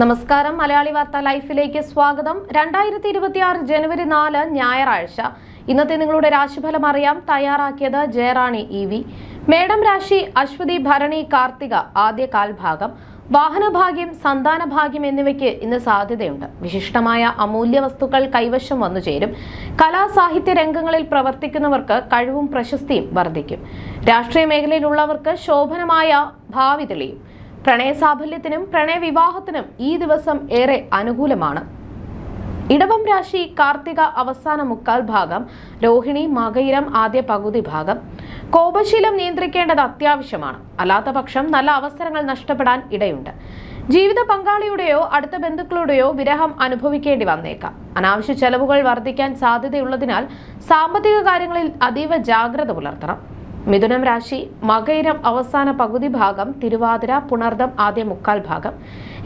നമസ്കാരം. മലയാളി വാർത്ത ലൈഫിലേക്ക് സ്വാഗതം. രണ്ടായിരത്തി ഇരുപത്തിയാറ് ജനുവരി നാല് ഞായറാഴ്ച. ഇന്നത്തെ നിങ്ങളുടെ രാശിഫലം അറിയാം. തയ്യാറാക്കിയത് ജയറാണി ഇ വി. മേടം രാശി അശ്വതി ഭരണി കാർത്തിക ആദ്യ കാൽഭാഗം. വാഹനഭാഗ്യം സന്താനഭാഗ്യം എന്നിവയ്ക്ക് ഇന്ന് സാധ്യതയുണ്ട്. വിശിഷ്ടമായ അമൂല്യ വസ്തുക്കൾ കൈവശം വന്നു ചേരും. കലാസാഹിത്യ രംഗങ്ങളിൽ പ്രവർത്തിക്കുന്നവർക്ക് കഴിവും പ്രശസ്തിയും വർദ്ധിക്കും. രാഷ്ട്രീയ മേഖലയിലുള്ളവർക്ക് ശോഭനമായ ഭാവി തെളിയും. പ്രണയസാഫല്യത്തിനും പ്രണയവിവാഹത്തിനും ഈ ദിവസം ഏറെ അനുകൂലമാണ്. ഇടവം രാശി കാർത്തിക അവസാന മുക്കാൽ ഭാഗം രോഹിണി മകയിരം ആദ്യ പകുതി ഭാഗം. കോപശീലം നിയന്ത്രിക്കേണ്ടത് അത്യാവശ്യമാണ്. അല്ലാത്ത പക്ഷം നല്ല അവസരങ്ങൾ നഷ്ടപ്പെടാൻ ഇടയുണ്ട്. ജീവിത പങ്കാളിയുടെയോ അടുത്ത ബന്ധുക്കളുടെയോ വിരഹം അനുഭവിക്കേണ്ടി വന്നേക്കാം. അനാവശ്യ ചെലവുകൾ വർദ്ധിക്കാൻ സാധ്യതയുള്ളതിനാൽ സാമ്പത്തിക കാര്യങ്ങളിൽ അതീവ ജാഗ്രത പുലർത്തണം. മിഥുനം രാശി മകയിരം അവസാന പകുതി ഭാഗം തിരുവാതിര പുണർദം ആദ്യ മുക്കാൽ ഭാഗം.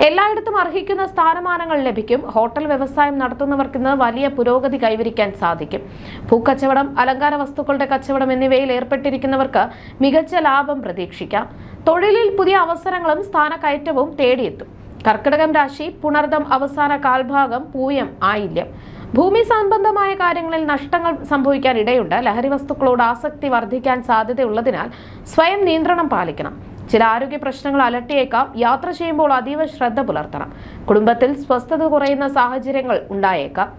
എല്ലായിടത്തും അർഹിക്കുന്ന സ്ഥാനമാനങ്ങൾ ലഭിക്കും. ഹോട്ടൽ വ്യവസായം നടത്തുന്നവർക്ക് ഇന്ന് വലിയ പുരോഗതി കൈവരിക്കാൻ സാധിക്കും. പൂക്കച്ചവടം അലങ്കാര വസ്തുക്കളുടെ കച്ചവടം എന്നിവയിൽ ഏർപ്പെട്ടിരിക്കുന്നവർക്ക് മികച്ച ലാഭം പ്രതീക്ഷിക്കാം. തൊഴിലിൽ പുതിയ അവസരങ്ങളും സ്ഥാനക്കയറ്റവും തേടിയെത്തും. കർക്കിടകം രാശി പുണർദം അവസാന കാൽഭാഗം പൂയം ആയില്യം. ഭൂമി സംബന്ധമായ കാര്യങ്ങളിൽ നഷ്ടങ്ങൾ സംഭവിക്കാൻ ഇടയുണ്ട് ലഹരി വസ്തുക്കളോട് ആസക്തി വർദ്ധിക്കാൻ സാധ്യതയുള്ളതിനാൽ സ്വയം നിയന്ത്രണം പാലിക്കണം. ചില ആരോഗ്യ പ്രശ്നങ്ങൾ അലട്ടിയേക്കാം. യാത്ര ചെയ്യുമ്പോൾ അതീവ ശ്രദ്ധ പുലർത്തണം. കുടുംബത്തിൽ സ്വസ്ഥത കുറയുന്ന സാഹചര്യങ്ങൾ ഉണ്ടായേക്കാം.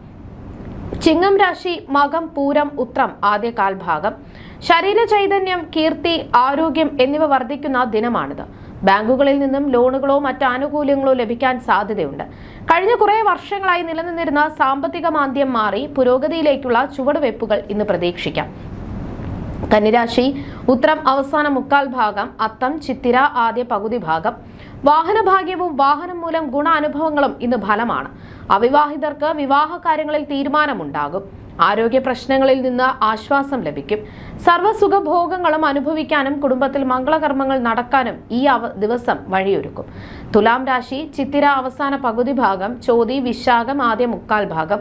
ചിങ്ങം രാശി മകം പൂരം ഉത്രം ആദ്യ കാൽഭാഗം ശരീര ചൈതന്യം കീർത്തി ആരോഗ്യം എന്നിവ വർദ്ധിക്കുന്ന ദിനമാണിത്. ബാങ്കുകളിൽ നിന്നും ലോണുകളോ മറ്റ് ആനുകൂല്യങ്ങളോ ലഭിക്കാൻ സാധ്യതയുണ്ട്. കഴിഞ്ഞ കുറേ വർഷങ്ങളായി നിലനിന്നിരുന്ന സാമ്പത്തിക മാന്ദ്യം മാറി പുരോഗതിയിലേക്കുള്ള ചുവടുവയ്പ്പുകൾ ഇന്ന് പ്രതീക്ഷിക്കാം. കന്നിരാശി ഉത്തരം അവസാന മുക്കാൽ ഭാഗം അത്തം ചിത്തിര ആദ്യ പകുതി ഭാഗം. വാഹനഭാഗ്യവും വാഹനം മൂലം ഗുണാനുഭവങ്ങളും ഇന്ന് ഫലമാണ്. അവിവാഹിതർക്ക് വിവാഹ കാര്യങ്ങളിൽ തീരുമാനമുണ്ടാകും. ആരോഗ്യ പ്രശ്നങ്ങളിൽ നിന്ന് ആശ്വാസം ലഭിക്കും. സർവസുഖഭോഗങ്ങളും അനുഭവിക്കാനും കുടുംബത്തിൽ മംഗളകർമ്മങ്ങൾ നടക്കാനും ഈ അവ ദിവസം വഴിയൊരുക്കും. തുലാം രാശി ചിത്തിര അവസാന പകുതി ഭാഗം ചോതി വിശാഖം ആദ്യ മുക്കാൽ ഭാഗം.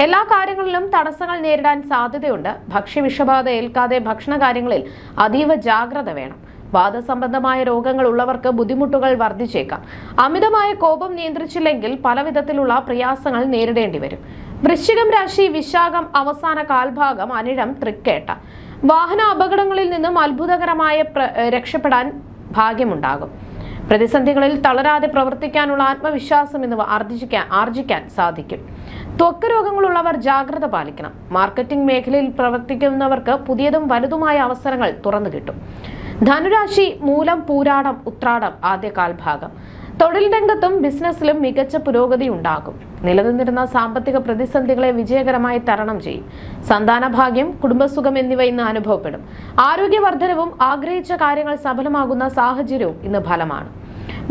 എല്ലാ കാര്യങ്ങളിലും തടസ്സങ്ങൾ നേരിടാൻ സാധ്യതയുണ്ട്. ഭക്ഷ്യവിഷബാധ ഏൽക്കാതെ ഭക്ഷണ കാര്യങ്ങളിൽ അതീവ ജാഗ്രത വേണം. വാദസംബന്ധമായ രോഗങ്ങൾ ഉള്ളവർക്ക് ബുദ്ധിമുട്ടുകൾ വർദ്ധിച്ചേക്കാം. അമിതമായ കോപം നിയന്ത്രിച്ചില്ലെങ്കിൽ പലവിധത്തിലുള്ള പ്രയാസങ്ങൾ നേരിടേണ്ടി വരും. വൃശ്ചികം രാശി വിശാഖം അവസാന കാൽഭാഗം അനിഴം തൃക്കേട്ട. വാഹന അപകടങ്ങളിൽ നിന്നും അത്ഭുതകരമായ രക്ഷപ്പെടാൻ ഭാഗ്യമുണ്ടാകും. പ്രതിസന്ധികളിൽ തളരാതെ പ്രവർത്തിക്കാനുള്ള ആത്മവിശ്വാസം എന്നിവ ആർജിക്കാൻ ആർജിക്കാൻ സാധിക്കും. ത്വക്ക് രോഗങ്ങളുള്ളവർ ജാഗ്രത പാലിക്കണം. മാർക്കറ്റിംഗ് മേഖലയിൽ പ്രവർത്തിക്കുന്നവർക്ക് പുതിയതും വലുതുമായ അവസരങ്ങൾ തുറന്നു കിട്ടും. ധനുരാശി മൂലം പൂരാടം ഉത്രാടം ആദ്യ കാൽഭാഗം തൊഴിൽ രംഗത്തും ബിസിനസ്സിലും മികച്ച പുരോഗതി ഉണ്ടാകും. നിലനിന്നിരുന്ന സാമ്പത്തിക പ്രതിസന്ധികളെ വിജയകരമായി തരണം ചെയ്യും. സന്താനഭാഗ്യം കുടുംബസുഖം എന്നിവ ഇന്ന് അനുഭവപ്പെടും. ആരോഗ്യവർദ്ധനവും ആഗ്രഹിച്ച കാര്യങ്ങൾ സഫലമാകുന്ന സാഹചര്യവും ഇന്ന് ഫലമാണ്.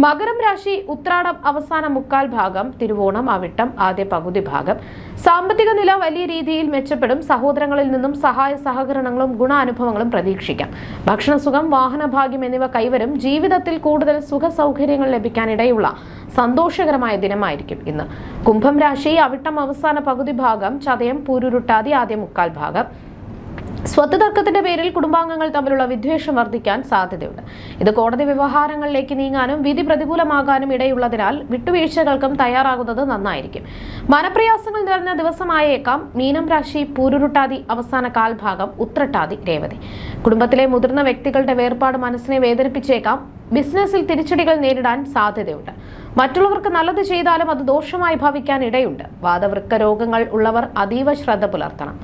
മകരം രാശി ഉത്രാടം അവസാന മുക്കാൽ ഭാഗം തിരുവോണം അവിട്ടം ആദ്യ പകുതി ഭാഗം. സാമ്പത്തിക നില വലിയ രീതിയിൽ മെച്ചപ്പെടും. സഹോദരങ്ങളിൽ നിന്നും സഹായ സഹകരണങ്ങളും ഗുണാനുഭവങ്ങളും പ്രതീക്ഷിക്കാം. ഭക്ഷണസുഖം വാഹനഭാഗ്യം എന്നിവ കൈവരും. ജീവിതത്തിൽ കൂടുതൽ സുഖ സൗകര്യങ്ങൾ ലഭിക്കാനിടയുള്ള സന്തോഷകരമായ ദിനമായിരിക്കും ഇന്ന്. കുംഭം രാശി അവിട്ടം അവസാന പകുതി ഭാഗം ചതയം പൂരുരുട്ടാതി ആദ്യ മുക്കാൽ ഭാഗം. സ്വത്ത് തർക്കത്തിന്റെ പേരിൽ കുടുംബാംഗങ്ങൾ തമ്മിലുള്ള വിദ്വേഷം വർദ്ധിക്കാൻ സാധ്യതയുണ്ട്. ഇത് കോടതി വ്യവഹാരങ്ങളിലേക്ക് നീങ്ങാനും വിധി പ്രതികൂലമാകാനും ഇടയുള്ളതിനാൽ വിട്ടുവീഴ്ചകൾക്കും തയ്യാറാകുന്നത് നന്നായിരിക്കും. മനപ്രയാസങ്ങൾ നിറഞ്ഞ ദിവസമായേക്കാം. മീനം രാശി പൂരുരുട്ടാതി അവസാന കാൽഭാഗം ഉത്രട്ടാതി രേവതി. കുടുംബത്തിലെ മുതിർന്ന വ്യക്തികളുടെ വേർപാട് മനസ്സിനെ വേദനിപ്പിച്ചേക്കാം. ബിസിനസ്സിൽ തിരിച്ചടികൾ നേരിടാൻ സാധ്യതയുണ്ട്. മറ്റുള്ളവർക്ക് നല്ലത് ചെയ്താലും അത് ദോഷമായി ഭവിക്കാൻ ഇടയുണ്ട്. വാദവൃക്ക രോഗങ്ങൾ ഉള്ളവർ അതീവ ശ്രദ്ധ പുലർത്തണം.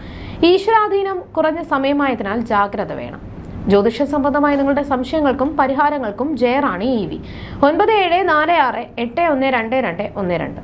ഈശ്വരാധീനം കുറഞ്ഞ സമയമായതിനാൽ ജാഗ്രത വേണം. ജ്യോതിഷ സംബന്ധമായ നിങ്ങളുടെ സംശയങ്ങൾക്കും പരിഹാരങ്ങൾക്കും ജയറാണി ഇ വി. ഒൻപത് ഏഴ് നാല് ആറ് എട്ട് ഒന്ന് രണ്ട് രണ്ട് ഒന്ന് രണ്ട്.